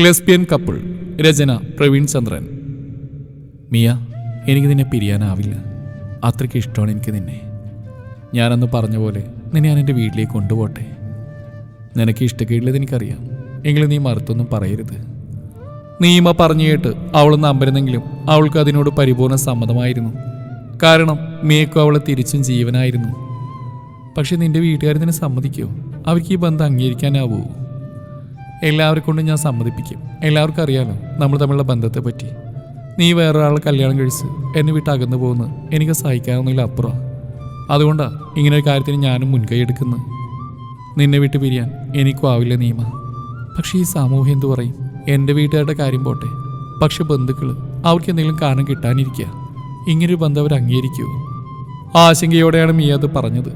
Lesbian couple രചന പ്രവീൺ ചന്ദ്രൻ. മിയ എനിക്ക് നിന്നെ പിരിയാനാവില്ല. അത്രയ്ക്ക് ഇഷ്ടമാണ് എനിക്ക് നിന്നെ. ഞാനന്ന് പറഞ്ഞ പോലെ നിന്നെ ഞാൻ എന്റെ വീട്ടിലേക്ക് കൊണ്ടുപോട്ടെ. നിനക്ക് ഇഷ്ടക്കേടില്ലത് എനിക്കറിയാം. എങ്കിലും നീ മറുത്തൊന്നും പറയരുത്. നീമ പറഞ്ഞു കേട്ട് അവളൊന്ന് അമ്പരുന്നെങ്കിലും അവൾക്ക് അതിനോട് പരിപൂർണ സമ്മതമായിരുന്നു. കാരണം മിയക്കും അവളെ തിരിച്ചും ജീവനായിരുന്നു. പക്ഷെ നിന്റെ വീട്ടുകാർ നിന്നെ സമ്മതിക്കുമോ അവർക്ക് ഈ ബന്ധം അംഗീകരിക്കാനാവുമോ എല്ലാവരെ കൊണ്ടും ഞാൻ സമ്മതിപ്പിക്കും. എല്ലാവർക്കും അറിയാലോ നമ്മൾ തമ്മിലുള്ള ബന്ധത്തെ പറ്റി നീ വേറൊരാളെ കല്യാണം കഴിച്ച് എന്നെ വിട്ട് അകന്നു പോകുന്നു എനിക്ക് സഹിക്കാവുന്നതിൽ അപ്പുറം. അതുകൊണ്ടാണ് ഇങ്ങനെ ഒരു കാര്യത്തിന് ഞാനും മുൻകൈ എടുക്കുന്നത്. നിന്നെ വിട്ട് പിരിയാൻ എനിക്കും ആവില്ല നിയമ പക്ഷേ ഈ സമൂഹം എന്തു പറയും? എന്റെ വീട്ടുകാരുടെ കാര്യം പോട്ടെ. പക്ഷെ ബന്ധുക്കൾ അവർക്ക് എന്തെങ്കിലും കാരണം കിട്ടാനിരിക്കുക. ഇങ്ങനൊരു ബന്ധം അവർ അംഗീകരിക്കുമോ ആശങ്കയോടെയാണ് മീ അത് പറഞ്ഞത്.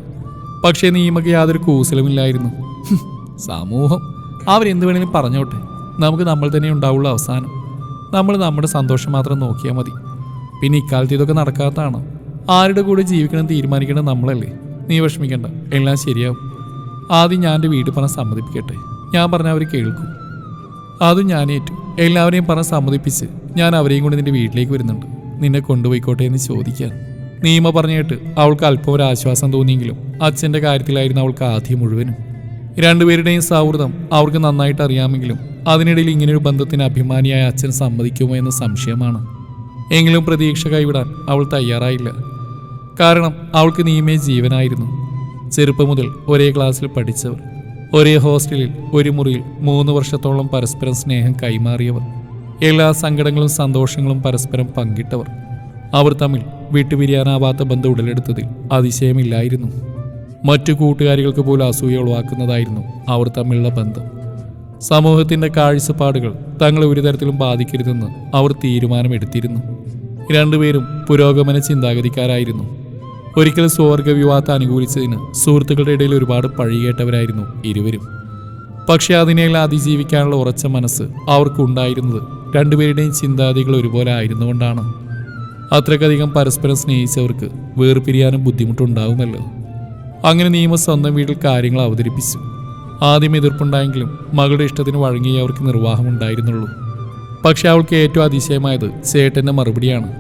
പക്ഷേ നിയമക്ക് യാതൊരു കൂസലുമില്ലായിരുന്നു. സമൂഹം. അവരെന്ത് വേണേലും പറഞ്ഞോട്ടെ. നമുക്ക് നമ്മൾ തന്നെ ഉണ്ടാവുള്ളൂ അവസാനം. നമ്മൾ നമ്മുടെ സന്തോഷം മാത്രം നോക്കിയാൽ മതി. പിന്നെ ഇക്കാലത്ത് ഇതൊക്കെ നടക്കാത്തതാണ്. ആരുടെ കൂടെ ജീവിക്കണം തീരുമാനിക്കണം നമ്മളല്ലേ. നീ വിഷമിക്കണ്ട. എല്ലാം ശരിയാവും. ആദ്യം ഞാൻ എന്റെ വീട്ടിൽ പറഞ്ഞ് സമ്മതിപ്പിക്കട്ടെ. ഞാൻ പറഞ്ഞ അവർ കേൾക്കും. അതും ഞാൻ ഏറ്റു. എല്ലാവരെയും പറഞ്ഞ് സമ്മതിപ്പിച്ച് ഞാൻ അവരെയും കൊണ്ട് നിന്റെ വീട്ടിലേക്ക് വരുന്നുണ്ട്. നിന്നെ കൊണ്ടുപോയിക്കോട്ടെ എന്ന് ചോദിക്കാൻ. നീമ പറഞ്ഞിട്ട് അവൾക്ക് അല്പം ഒരു ആശ്വാസം തോന്നിയെങ്കിലും അച്ഛന്റെ കാര്യത്തിലായിരുന്നു അവൾക്ക് ആദ്യം മുഴുവനും. രണ്ടുപേരുടെയും സൗഹൃദം അവർക്ക് നന്നായിട്ട് അറിയാമെങ്കിലും അതിനിടയിൽ ഇങ്ങനെയൊരു ബന്ധത്തിന് അഭിമാനിയായ അച്ഛൻ സമ്മതിക്കുമോ എന്ന സംശയമാണ്. എങ്കിലും പ്രതീക്ഷ കൈവിടാൻ അവൾ തയ്യാറായില്ല. കാരണം അവൾക്ക് നീമേ ജീവനായിരുന്നു. ചെറുപ്പം മുതൽ ഒരേ ക്ലാസ്സിൽ പഠിച്ചവർ ഒരേ ഹോസ്റ്റലിൽ ഒരു മുറിയിൽ മൂന്ന് വർഷത്തോളം പരസ്പരം സ്നേഹം കൈമാറിയവർ എല്ലാ സങ്കടങ്ങളും സന്തോഷങ്ങളും പരസ്പരം പങ്കിട്ടവർ അവർ തമ്മിൽ വിട്ടുപിരിയാനാവാത്ത ബന്ധം ഉടലെടുത്തതിൽ അതിശയമില്ലായിരുന്നു. മറ്റു കൂട്ടുകാരികൾക്ക് പോലും അസൂയ ഉളവാക്കുന്നതായിരുന്നു അവർ തമ്മിലുള്ള ബന്ധം. സമൂഹത്തിന്റെ കാഴ്ചപ്പാടുകൾ തങ്ങളെ ഒരു തരത്തിലും ബാധിക്കരുതെന്ന് അവർ തീരുമാനമെടുത്തിരുന്നു. രണ്ടുപേരും പുരോഗമന ചിന്താഗതിക്കാരായിരുന്നു. ഒരിക്കൽ സ്വർഗ വിവാഹത്തെ അനുകൂലിച്ചതിന് സുഹൃത്തുക്കളുടെ ഇടയിൽ ഒരുപാട് പഴികേട്ടവരായിരുന്നു ഇരുവരും. പക്ഷെ അതിനെല്ലാം അതിജീവിക്കാനുള്ള ഉറച്ച മനസ്സ് അവർക്കുണ്ടായിരുന്നത് രണ്ടുപേരുടെയും ചിന്താഗതികൾ ഒരുപോലെ ആയിരുന്നുകൊണ്ടാണ്. അത്രക്കധികം പരസ്പരം സ്നേഹിച്ചവർക്ക് വേർപിരിയാനും ബുദ്ധിമുട്ടുണ്ടാവുമല്ലോ. അങ്ങനെ നിയമ സ്വന്തം വീട്ടിൽ കാര്യങ്ങൾ അവതരിപ്പിച്ചു. ആദ്യം എതിർപ്പുണ്ടായെങ്കിലും മകളുടെ ഇഷ്ടത്തിന് വഴങ്ങിയേ അവർക്ക് നിർവാഹമുണ്ടായിരുന്നുള്ളൂ. പക്ഷെ അവൾക്ക് ഏറ്റവും അതിശയമായത് ചേട്ടന്റെ മറുപടിയാണ്.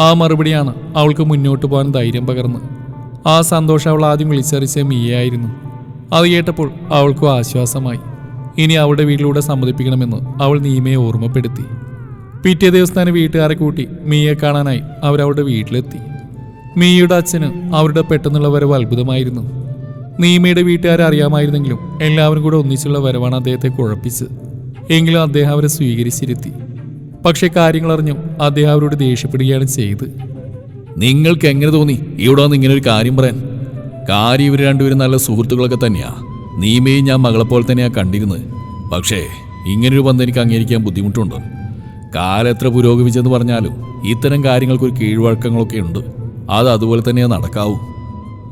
ആ മറുപടിയാണ് അവൾക്ക് മുന്നോട്ട് പോകാൻ ധൈര്യം പകർന്ന്. ആ സന്തോഷം അവൾ ആദ്യം വിളിച്ചറിച്ച മീയായിരുന്നു അത് കേട്ടപ്പോൾ അവൾക്കും ആശ്വാസമായി. ഇനി അവളുടെ വീട്ടിലൂടെ സമ്മതിപ്പിക്കണമെന്ന് അവൾ നീമയെ ഓർമ്മപ്പെടുത്തി. പിറ്റേ ദിവസം തന്നെ വീട്ടുകാരെ കൂട്ടി മീയെ കാണാനായി അവരവളുടെ വീട്ടിലെത്തി. മീയുടെ അച്ഛന് അവരുടെ പെട്ടെന്നുള്ള വരവ് അത്ഭുതമായിരുന്നു. നീമയുടെ വീട്ടുകാരെ അറിയാമായിരുന്നെങ്കിലും എല്ലാവരും കൂടെ ഒന്നിച്ചുള്ള വരവാണ് അദ്ദേഹത്തെ കുഴപ്പിച്ച് എങ്കിലും അദ്ദേഹം അവരെ സ്വീകരിച്ചിരുത്തി. പക്ഷെ കാര്യങ്ങൾ അറിഞ്ഞും അദ്ദേഹം അവരോട് ദേഷ്യപ്പെടുകയാണ് ചെയ്ത് നിങ്ങൾക്ക് എങ്ങനെ തോന്നി? ഇവിടെ വന്ന് ഇങ്ങനെ ഒരു കാര്യം പറയാൻ. കാര്യം ഇവർ രണ്ടുപേരും നല്ല സുഹൃത്തുക്കളൊക്കെ തന്നെയാ. നീമയും ഞാൻ മകളെപ്പോലെ തന്നെയാ കണ്ടിരുന്നത്. പക്ഷേ ഇങ്ങനൊരു ബന്ധം എനിക്ക് അംഗീകരിക്കാൻ ബുദ്ധിമുട്ടുണ്ട്. കാലം എത്ര പുരോഗമിച്ചെന്ന് പറഞ്ഞാലും ഇത്തരം കാര്യങ്ങൾക്കൊരു കീഴ്വഴക്കങ്ങളൊക്കെ ഉണ്ട്. അത് അതുപോലെ തന്നെ നടക്കാവൂ.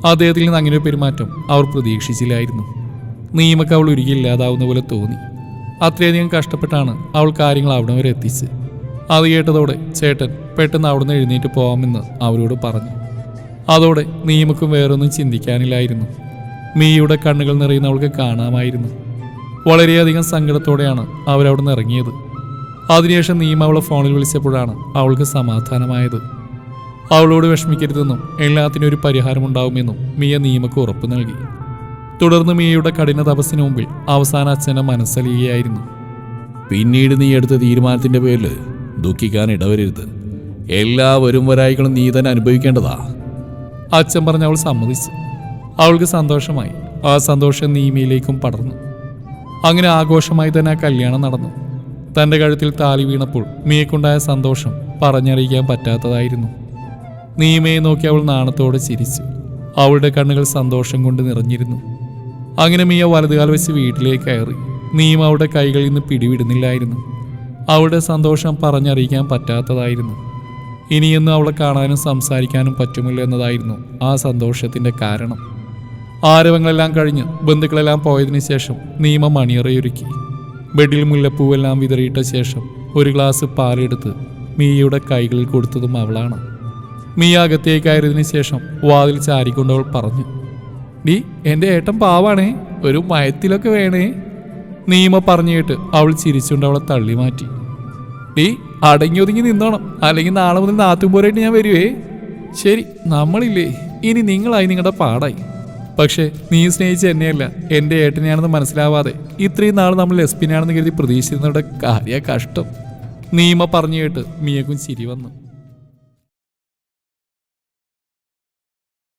അദ്ദേഹത്തിൽ നിന്ന് അങ്ങനെ പെരുമാറ്റം അവർ പ്രതീക്ഷിച്ചില്ലായിരുന്നു. നിയമക്ക് അവൾ ഒരിക്കലും ഇല്ലാതാവുന്ന പോലെ തോന്നി. അത്രയധികം കഷ്ടപ്പെട്ടാണ് അവൾ കാര്യങ്ങൾ അവിടെ വരെ എത്തിച്ച് അത് കേട്ടതോടെ ചേട്ടൻ പെട്ടെന്ന് അവിടുന്ന് എഴുന്നേറ്റ് പോകാമെന്ന് അവരോട് പറഞ്ഞു. അതോടെ നിയമക്കും വേറൊന്നും ചിന്തിക്കാനില്ലായിരുന്നു. മീയുടെ കണ്ണുകൾ നിറയുന്ന അവൾക്ക് കാണാമായിരുന്നു. വളരെയധികം സങ്കടത്തോടെയാണ് അവരവിടുന്ന് ഇറങ്ങിയത്. അതിനുശേഷം നീമ അവളെ ഫോണിൽ വിളിച്ചപ്പോഴാണ് അവൾക്ക് സമാധാനമായത്. അവളോട് വിഷമിക്കരുതെന്നും എല്ലാത്തിനും ഒരു പരിഹാരമുണ്ടാവുമെന്നും മിയ നിയമക്ക് ഉറപ്പ് നൽകി. തുടർന്ന് മിയയുടെ കഠിന തപസ്സിന് മുമ്പിൽ അവസാന അച്ഛനെ മനസ്സലിയുകയായിരുന്നു. പിന്നീട് നീ എടുത്ത തീരുമാനത്തിന്റെ പേരിൽ ദുഃഖിക്കാൻ ഇടവരരുത്. എല്ലാ വരും വരായികളും നീ തന്നെ അനുഭവിക്കേണ്ടതാ. അച്ഛൻ പറഞ്ഞ് അവൾ സമ്മതിച്ചു. അവൾക്ക് സന്തോഷമായി. ആ സന്തോഷം നീമയിലേക്കും പടർന്നു. അങ്ങനെ ആഘോഷമായി തന്നെ ആ കല്യാണം നടന്നു. തന്റെ കഴുത്തിൽ താലി വീണപ്പോൾ മിയക്കുണ്ടായ സന്തോഷം പറഞ്ഞറിയിക്കാൻ പറ്റാത്തതായിരുന്നു. നീമയെ നോക്കി അവൾ നാണത്തോടെ ചിരിച്ചു. അവളുടെ കണ്ണുകൾ സന്തോഷം കൊണ്ട് നിറഞ്ഞിരുന്നു. അങ്ങനെ മിയ വലതുകാൽ വെച്ച് വീട്ടിലേക്ക് കയറി. നീമ അവളുടെ കൈകളിൽ നിന്ന് പിടിവിടുന്നില്ലായിരുന്നു. അവളുടെ സന്തോഷം പറഞ്ഞറിയിക്കാൻ പറ്റാത്തതായിരുന്നു. ഇനിയൊന്നും അവളെ കാണാനും സംസാരിക്കാനും പറ്റുമില്ല എന്നതായിരുന്നു ആ സന്തോഷത്തിന്റെ കാരണം. ആരവങ്ങളെല്ലാം കഴിഞ്ഞ് ബന്ധുക്കളെല്ലാം പോയതിന് ശേഷം നീമ മണിയറയൊരുക്കി. ബെഡിൽ മുല്ലപ്പൂവെല്ലാം വിതറിയിട്ട ശേഷം ഒരു ഗ്ലാസ് പാലെടുത്ത് മീയയുടെ കൈകളിൽ കൊടുത്തതും അവളാണ്. മീയ അകത്തേക്ക് കയറിയതിനു ശേഷം വാതിൽ ചാരിക്കൊണ്ടവൾ പറഞ്ഞു നീ എന്റെ ഏട്ടൻ പാവാണേ ഒരു മയത്തിലൊക്കെ വേണേ. നീമ പറഞ്ഞു കേട്ട് അവൾ ചിരിച്ചുകൊണ്ട് അവളെ തള്ളി മാറ്റി. നീ അടങ്ങി ഒതുങ്ങി നിന്നോണം അല്ലെങ്കിൽ നാളെ മുതൽ നാത്തുമ്പോരായിട്ട് ഞാൻ വരുവേ. ശരി നമ്മളില്ലേ ഇനി നിങ്ങളായി നിങ്ങളുടെ പാടായി. പക്ഷേ നീ സ്നേഹിച്ച എന്നെയല്ല എന്റെ ഏട്ടനെയാണെന്ന് മനസ്സിലാവാതെ ഇത്രയും നാൾ നമ്മൾ ലെസ്ബിനാണെന്ന് കരുതി പ്രതീക്ഷിക്കുന്നവരുടെ കാര്യ കഷ്ടം. നീമ പറഞ്ഞു കേട്ട് മിയക്കും ചിരി വന്നു.